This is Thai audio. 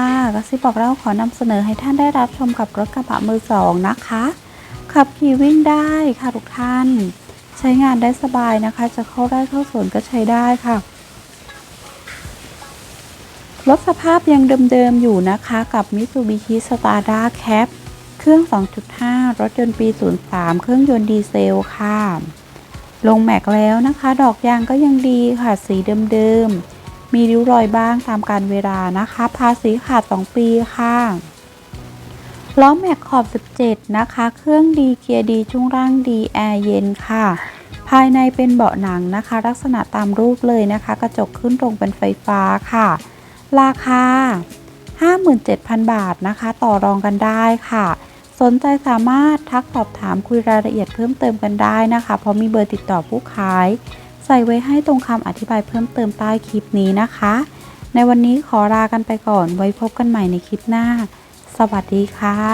ค่ะกสิบอกเราขอนำเสนอให้ท่านได้รับชมกับรถกระบะมือสองนะคะ ขับขี่วิ่งได้ค่ะทุกท่าน ใช้งานได้สบายนะคะ จะเข้าได้เข้าสวนก็ใช้ได้ค่ะรถสภาพยังเดิมๆอยู่นะคะกับ Mitsubishi Stada Cap เครื่อง 2.5 รถยนต์ปี 03 เครื่องยนต์ดีเซลค่ะ ลงแม็กแล้วนะคะ ดอกยางก็ยังดีค่ะ สีเดิมๆ มีริ้วรอยบ้างตามการเวลานะคะ ภาษีขาด 2 ปีค่ะล้อแม็กขอบ 17 นะคะ เครื่องดีเกียร์ดีช่วงล่างดีแอร์เย็นค่ะ ภายในเป็นเบาะหนังนะคะ ลักษณะตามรูปเลยนะคะ กระจกขึ้นตรงเป็นไฟฟ้าค่ะ ราคา 57,000 บาทนะคะ ต่อรองกันได้ค่ะ สนใจสามารถทักสอบถามคุยรายละเอียดเพิ่มเติมกันได้นะคะ เพราะมีเบอร์ติดต่อผู้ขาย ใส่ไว้ให้ตรงคำอธิบายเพิ่มเติมใต้คลิปนี้นะคะ ในวันนี้ขอลากันไปก่อนไว้พบกันใหม่ในคลิปหน้า สวัสดีค่ะ